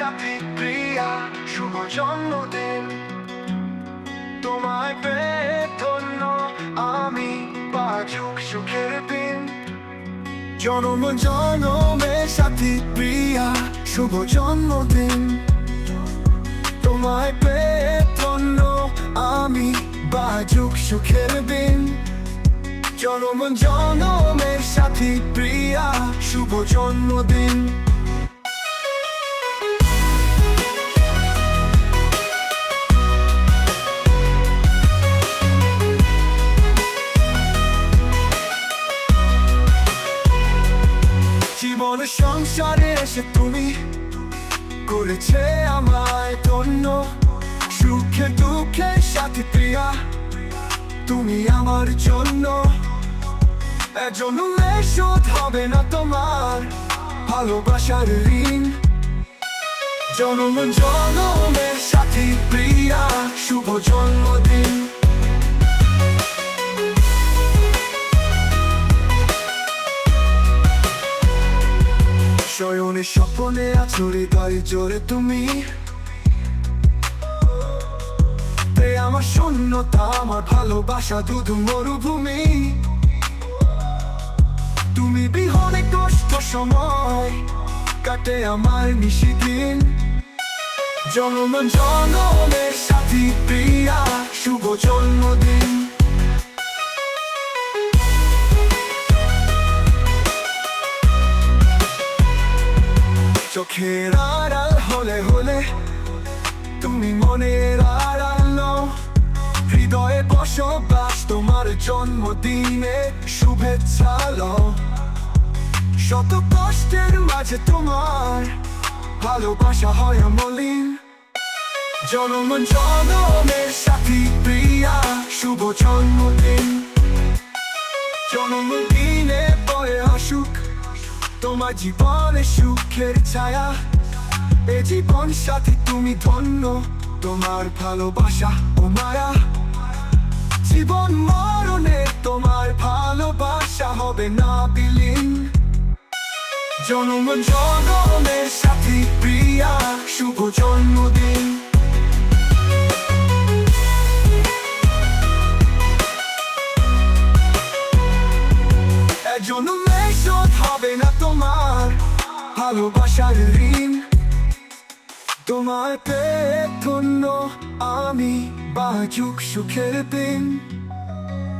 সাথী প্রিয়া শুভ জন্মদিন তোমায় পেয়ে ধন্য আমি বাজুক সুখের দিন জনম জনমে সাথী প্রিয়া শুভ জন্মদিন তোমায় পেয়ে ধন্য আমি বাজুক সুখের দিন জনম জনমের সাথী প্রিয়া শুভ জন্মদিন জীবন সংসারে এসে তুমি করেছে আমায় ধন্য। সুখে দুঃখে সাথী প্রিয়া, তুমি আমার জন্য। জন্মে শোধ হবে না তোমার ভালোবাসার ঋণ। জন্ম জন্মের সাথী প্রিয়া, শুভ জন্মদিন। শয়নে স্বপনে আছো, হৃদয় জোরে তুমি। আমার শূন্যতা, আমার ভালোবাসা দুধু মরুভূমি। তুমি বিহনে কষ্ট সময় কাটে আমার নিশিদিন। জন্ম জনমের সাথী, প্রিয়া, শুভ জন্মদিন। চোখের আড়াল হলে হলে তুমি মনের আড়াল নও। হৃদয়ে বসবাস তোমার জন্মদিনে শুভেচ্ছা লও। শত কষ্টের মাঝে তোমার ভালোবাসা হয় মলিন জনম জনমের সাথী প্রিয়া, শুভ জন্মদিন। জন্মদিনে বয়ে আসুক তোমার জীবনে সুখের ছায়া, এ জীবন সাথী তুমি ধন্য, তোমার ভালোবাসা ও মায়া। জীবন মরণে তোমার ভালোবাসা হবে না বিলীন জন্ম জনমের সাথী প্রিয়া, শুভ জন্মদিন। জন্মে ভালোবাসার ঋণ। তোমার পেয়ে ধন্য আমি, বাজুক সুখের দিন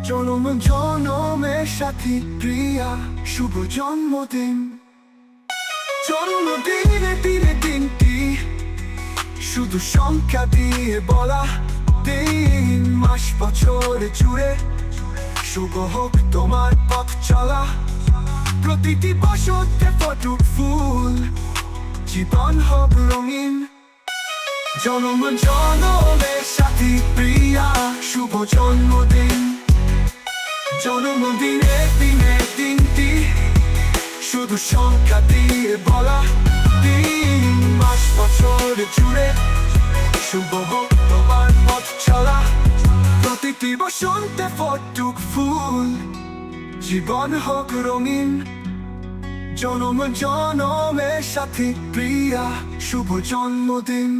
জনম জনমের সাথী প্রিয়া, শুভ জন্মদিন। জন্মদিনে দিনে দিনটি শুধু সংখ্যা দিয়ে বলা। দিন, মাস, বছর জুড়ে শুভ হোক তোমার পথ চলা। প্রতিটি বসন্তে ফটুক ফুল, জীবন হোক রঙিন। জনম জনমের সাথী প্রিয়া, শুভ জন্মদিন। জন্মদিনে দিনে দিনটি শুধু সংখ্যা দিয়ে বলা দিন। মাস বছর জুড়ে শুভ হোক তোমার পথ চলা। প্রতিটি বসন্তে ফটুক ফুল জীবন হোক রঙিন জনম জনমের সাথী প্রিয়া শুভ জন্মদিন।